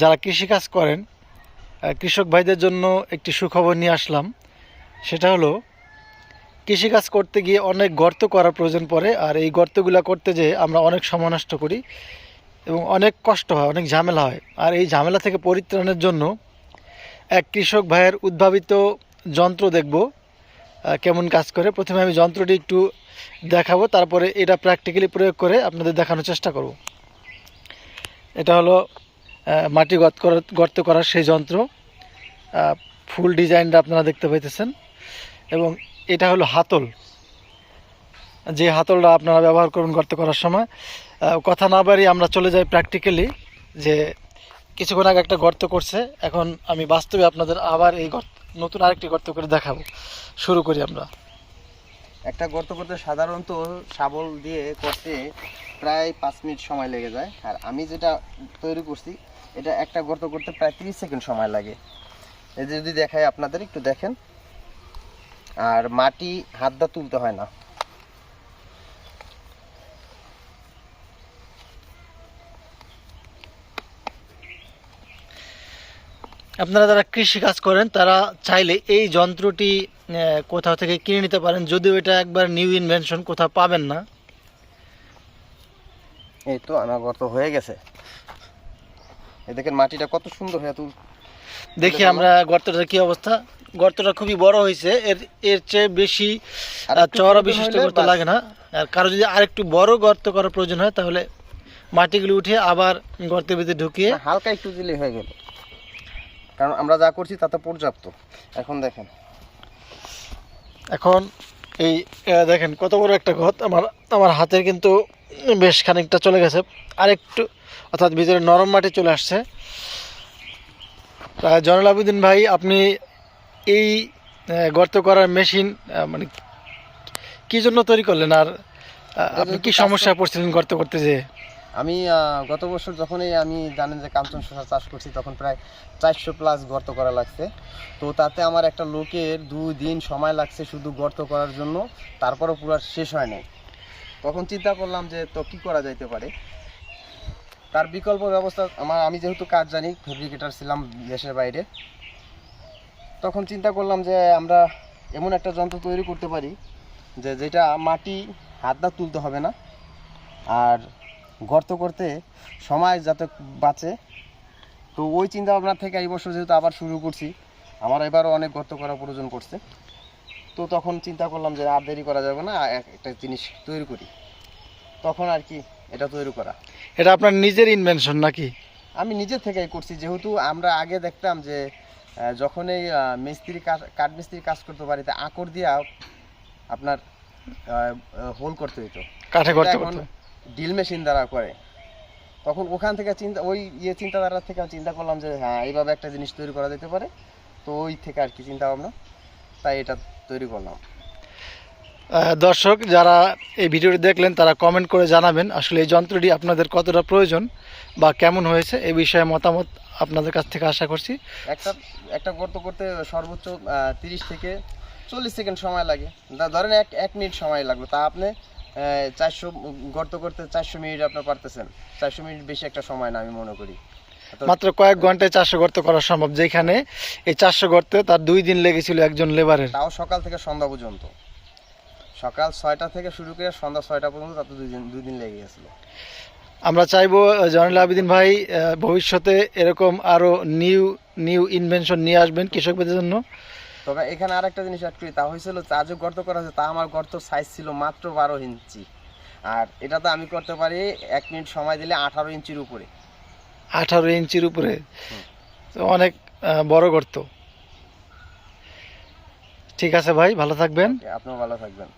যারা কৃষিকাজ করেন কৃষক ভাইদের জন্য একটি সুখবর নিয়ে আসলাম। সেটা হলো, কৃষিকাজ করতে গিয়ে অনেক গর্ত করার প্রয়োজন পড়ে, আর এই গর্তগুলো করতে যেয়ে আমরা অনেক সময় নষ্ট করি এবং অনেক কষ্ট হয়, অনেক ঝামেলা হয়। আর এই ঝামেলা থেকে পরিত্রাণের জন্য এক কৃষক ভাইয়ের উদ্ভাবিত যন্ত্র দেখব কেমন কাজ করে। প্রথমে আমি যন্ত্রটি একটু দেখাবো, তারপরে এটা প্র্যাকটিক্যালি প্রয়োগ করে আপনাদের দেখানোর চেষ্টা করব। এটা হলো মাটি করার গর্ত করার সেই যন্ত্র ফুল ডিজাইনটা আপনারা দেখতে পাইতেছেন। এবং এটা হলো হাতল। যে হাতলটা আপনারা ব্যবহার করবেন গর্ত করার সময় কথা না বাড়ি আমরা চলে যাই প্র্যাকটিক্যালি যে কিছুক্ষণ আগে একটা গর্ত করছে, এখন আমি বাস্তবে আপনাদের আবার এই গর্ত নতুন আরেকটি গর্ত করে দেখাবো। শুরু করি আমরা। একটা গর্ত করতে সাধারণত শাবল দিয়ে করতে প্রায় পাঁচ মিনিট সময় লেগে যায়। আর আমি যেটা তৈরি করছি এটা একটা গর্ত করতে প্রায় তিরিশ সেকেন্ড সময় লাগে। এই যদি দেখাই আপনাদের একটু দেখেন। আর মাটি হাত দা তুলতে হয় না। আপনারা যারা কৃষি কাজ করেন তারা চাইলে এই যন্ত্রটি কোথাও থেকে কিনে নিতে পারেন। যদিও এটা একবার নিউ ইনভেনশন কোথাও পাবেন না। এই তো আমার গর্ত হয়ে গেছে। এই দেখেন মাটিটা কত সুন্দর হয়ে তুল। দেখি আমরা গর্তটার কি অবস্থা। গর্তটা খুবই বড় হয়েছে। এর এর চেয়ে বেশি আর চওড়া বিশিষ্ট গর্ত লাগে না। আর কারও যদি আরেকটু বড় গর্ত করার প্রয়োজন হয় তাহলে মাটিগুলো উঠে আবার গর্তের ভিতরে ঢুকিয়ে হালকা একটু দিলে হয়ে গেল। কারণ আমরা যা করছি তাতে পর্যাপ্ত। এখন দেখেন। এখন এই দেখেন কত বড় একটা গত আমার আমার হাতের কিন্তু বেশ খানিকটা চলে গেছে। আরেকটু অর্থাৎ ভিতরে নরম মাটি চলে আসছে। তা জয়নুল আবেদিন ভাই আপনি এই গর্ত করার মেশিন মানে কি জন্য তৈরি করলেন আর আপনি কি যেহেতু সমস্যায় পড়ছিলেন গর্ত করতে যে আমি গত বছর যখনই আমি জানেন যে কাঞ্চন শসা চাষ করছি তখন প্রায় চারশো প্লাস গর্ত করা লাগছে। তো তাতে আমার একটা লোকের দুই দিন সময় লাগছে শুধু গর্ত করার জন্য তারপরও পুরো শেষ হয় নাই। তখন চিন্তা করলাম যে তো কি করা যাইতে পারে? তার বিকল্প ব্যবস্থা, আমার, আমি যেহেতু কাজ জানি ফেব্রিকেটার ছিলাম দেশের বাইরে, তখন চিন্তা করলাম যে আমরা এমন একটা যন্ত্র তৈরি করতে পারি যে যেটা মাটি হাত দা তুলতে হবে না, আর গর্ত করতে সময় যাতে বাঁচে। তো ওই চিন্তা ভাবনা থেকে এই বছর যেহেতু আবার শুরু করছি, আমার এবারও অনেক গর্ত করা প্রয়োজন পড়ছে। তো তখন চিন্তা করলাম যে আর দেরি করা যাবে না একটা জিনিস তৈরি করি। তখন আর কি এটা তৈরি করা। এটা আপনার নিজের ইনভেনশন নাকি? আমি নিজে থেকেই করছি যেহেতু আমরা আগে দেখতাম যে যখন এই মিস্ত্রি কাঠ মিস্ত্রি কাজ করতে পারিতে আকর দিয়া আপনার হোল করতে হইতো। কাঠে গর্ত এখন ডিল মেশিন দ্বারা করে। তখন ওখান থেকে চিন্তা ওই ইয়ে চিন্তাধারা থেকে আমি চিন্তা করলাম যে হ্যাঁ এইভাবে একটা জিনিস তৈরি করা যেতে পারে। তো ওই থেকে আর কি চিন্তা ভাবনা তাই এটা তৈরি করলাম। দর্শক যারা এই ভিডিওটি দেখলেন তারা কমেন্ট করে জানাবেন আসলে এই যন্ত্রটি আপনাদের কতটা প্রয়োজন বা কেমন হয়েছে এই বিষয়ে মতামত আপনাদের কাছ থেকে আশা করছি। একটা একটা গর্ত করতে সর্বোচ্চ তিরিশ থেকে চল্লিশ সেকেন্ড সময় লাগে। ধরেন এক এক মিনিট সময় লাগল তা আপনি চারশো গর্ত করতে চারশো মিনিট আপনার পারতেছেন। চারশো মিনিট বেশি একটা সময় না আমি মনে করি। মাত্র কয়েক ঘন্টায় চারশো গর্ত করা সম্ভব যেখানে এই চারশো গর্তে তার দুই দিন লেগেছিল একজন লেবারের তাও সকাল থেকে সন্ধ্যা পর্যন্ত। সকাল ছয়টা থেকে শুরু করে সন্ধ্যা ছয়টা পর্যন্ত তাতে দুই দিন দুই দিন লেগে গেছিল। আমরা চাইব জয়নুল আবেদিন ভাই ভবিষ্যতে এরকম আরও নিউ নিউ ইনভেনশন নিয়ে আসবেন কৃষকদের জন্য। তবে এখানে আর একটা জিনিস অ্যাড করি তা হয়েছিল যে গর্ত করা হয়েছে তা আমার গর্ত সাইজ ছিল মাত্র বারো ইঞ্চি। আর এটা তো আমি করতে পারি এক মিনিট সময় দিলে আঠারো ইঞ্চির উপরে। আঠারো ইঞ্চির উপরে? তো অনেক বড় গর্ত। ঠিক আছে ভাই ভালো থাকবেন। আপনিও ভালো থাকবেন।